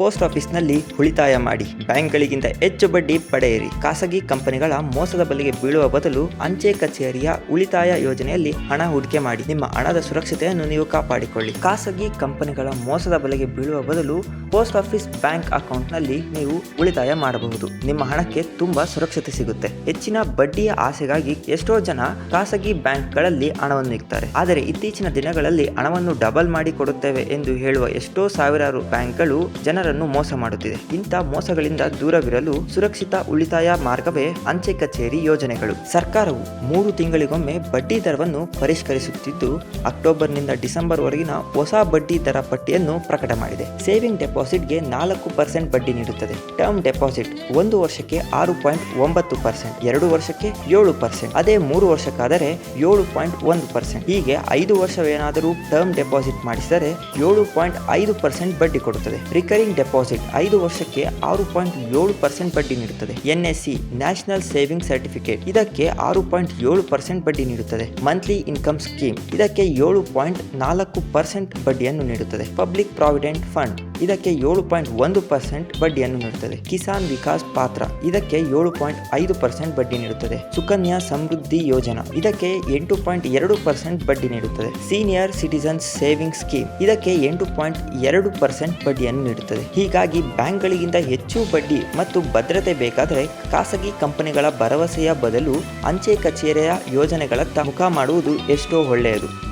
Post ಆಫೀಸ್ನಲ್ಲಿ ಉಳಿತಾಯ ಮಾಡಿ ಬ್ಯಾಂಕ್ಗಳಿಗಿಂತ ಹೆಚ್ಚು ಬಡ್ಡಿ ಪಡೆಯಿರಿ. ಖಾಸಗಿ ಕಂಪನಿಗಳ ಮೋಸದ ಬಲೆಗೆ ಬೀಳುವ ಬದಲು ಅಂಚೆ ಕಚೇರಿಯ ಉಳಿತಾಯ ಯೋಜನೆಯಲ್ಲಿ ಹಣ ಹೂಡಿಕೆ ಮಾಡಿ. ನಿಮ್ಮ ಹಣದ ಸುರಕ್ಷತೆಯನ್ನು ನೀವು ಕಾಪಾಡಿಕೊಳ್ಳಿ. ಖಾಸಗಿ ಕಂಪನಿಗಳ ಮೋಸದ ಬಲೆಗೆ ಬೀಳುವ ಬದಲು ಪೋಸ್ಟ್ ಆಫೀಸ್ ಬ್ಯಾಂಕ್ ಅಕೌಂಟ್ನಲ್ಲಿ ನೀವು ಉಳಿತಾಯ ಮಾಡಬಹುದು. ನಿಮ್ಮ ಹಣಕ್ಕೆ ತುಂಬಾ ಸುರಕ್ಷತೆ ಸಿಗುತ್ತೆ. ಹೆಚ್ಚಿನ ಬಡ್ಡಿಯ ಆಸೆಗಾಗಿ ಎಷ್ಟೋ ಜನ ಖಾಸಗಿ ಬ್ಯಾಂಕ್ಗಳಲ್ಲಿ ಹಣವನ್ನು ಇಕ್ತಾರೆ. ಆದರೆ ಇತ್ತೀಚಿನ ದಿನಗಳಲ್ಲಿ ಹಣವನ್ನು ಡಬಲ್ ಮಾಡಿ ಕೊಡುತ್ತೇವೆ ಎಂದು ಹೇಳುವ ಎಷ್ಟೋ ಸಾವಿರಾರು ಬ್ಯಾಂಕ್ಗಳು ಜನರನ್ನು ಮೋಸ ಮಾಡುತ್ತಿದೆ. ಇಂಥ ಮೋಸಗಳಿಂದ ದೂರವಿರಲು ಸುರಕ್ಷಿತ ಉಳಿತಾಯ ಮಾರ್ಗವೇ ಅಂಚೆ ಕಚೇರಿ ಯೋಜನೆಗಳು. ಸರ್ಕಾರವು ಮೂರು ತಿಂಗಳಿಗೊಮ್ಮೆ ಬಡ್ಡಿ ದರವನ್ನು ಪರಿಷ್ಕರಿಸುತ್ತಿದ್ದು, ಅಕ್ಟೋಬರ್ನಿಂದ ಡಿಸೆಂಬರ್ ವರೆಗಿನ ಹೊಸ ಬಡ್ಡಿ ದರ ಪಟ್ಟಿಯನ್ನು ಪ್ರಕಟ ಮಾಡಿದೆ. ಸೇವಿಂಗ್ ಡೆಪಾಸಿಟ್ಗೆ ನಾಲ್ಕು ಪರ್ಸೆಂಟ್ ಬಡ್ಡಿ ನೀಡುತ್ತದೆ. ಟರ್ಮ್ ಡೆಪಾಸಿಟ್ ಒಂದು ವರ್ಷಕ್ಕೆ ಆರು ಪಾಯಿಂಟ್ ಒಂಬತ್ತು ಪರ್ಸೆಂಟ್, ಎರಡು ವರ್ಷಕ್ಕೆ ಏಳು ಪರ್ಸೆಂಟ್, ಅದೇ ಮೂರು ವರ್ಷಕ್ಕಾದರೆ ಏಳು ಪಾಯಿಂಟ್ ಒಂದು ಪರ್ಸೆಂಟ್. ಹೀಗೆ ಐದು ವರ್ಷವೇನಾದರೂ ಟರ್ಮ್ ಡೆಪಾಸಿಟ್ ಮಾಡಿಸಿದರೆ ಏಳು ಪಾಯಿಂಟ್ ಐದು ಪರ್ಸೆಂಟ್ ಬಡ್ಡಿ ಕೊಡುತ್ತದೆ. ರಿಕರಿಂಗ್ ಡೆಪಾಸಿಟ್ ಐದು ವರ್ಷಕ್ಕೆ ಆರು ಪಾಯಿಂಟ್ ಏಳು ಪರ್ಸೆಂಟ್ ಬಡ್ಡಿ ನೀಡುತ್ತದೆ. ಎನ್ಎಸ್ಸಿ ನ್ಯಾಷನಲ್ ಸೇವಿಂಗ್ ಸರ್ಟಿಫಿಕೇಟ್ ಇದಕ್ಕೆ ಆರು ಪಾಯಿಂಟ್ ಏಳು ಪರ್ಸೆಂಟ್ ಬಡ್ಡಿ ನೀಡುತ್ತದೆ. ಮಂತ್ಲಿ ಇನ್ಕಮ್ ಸ್ಕೀಮ್ ಇದಕ್ಕೆ ಏಳು ಪಾಯಿಂಟ್ ನಾಲ್ಕು ಪರ್ಸೆಂಟ್ ಬಡ್ಡಿಯನ್ನು ನೀಡುತ್ತದೆ. ಪಬ್ಲಿಕ್ ಪ್ರಾವಿಡೆಂಟ್ ಫಂಡ್ ಇದಕ್ಕೆ ಏಳು ಪಾಯಿಂಟ್ ಒಂದು ಪರ್ಸೆಂಟ್ ಬಡ್ಡಿಯನ್ನು ನೀಡುತ್ತದೆ. ಕಿಸಾನ್ ವಿಕಾಸ್ ಪಾತ್ರ, ಇದಕ್ಕೆ ಏಳು ಪಾಯಿಂಟ್ ಐದು ಪರ್ಸೆಂಟ್ ಬಡ್ಡಿ ನೀಡುತ್ತದೆ. ಸುಕನ್ಯಾ ಸಮೃದ್ಧಿ ಯೋಜನಾ, ಇದಕ್ಕೆ ಎಂಟು ಪಾಯಿಂಟ್ ಎರಡು ಪರ್ಸೆಂಟ್ ಬಡ್ಡಿ ನೀಡುತ್ತದೆ. ಸೀನಿಯರ್ ಸಿಟಿಸನ್ ಸೇವಿಂಗ್ ಸ್ಕೀಮ್, ಇದಕ್ಕೆ ಎಂಟು ಪಾಯಿಂಟ್ ಎರಡು ಪರ್ಸೆಂಟ್ ಬಡ್ಡಿಯನ್ನು ನೀಡುತ್ತದೆ. ಹೀಗಾಗಿ ಬ್ಯಾಂಕ್ಗಳಿಗಿಂತ ಹೆಚ್ಚು ಬಡ್ಡಿ ಮತ್ತು ಭದ್ರತೆ ಬೇಕಾದರೆ ಖಾಸಗಿ ಕಂಪನಿಗಳ ಭರವಸೆಯ ಬದಲು ಅಂಚೆ ಕಚೇರಿಯ ಯೋಜನೆಗಳತ್ತ ಮುಖ ಮಾಡುವುದು ಎಷ್ಟೋ ಒಳ್ಳೆಯದು.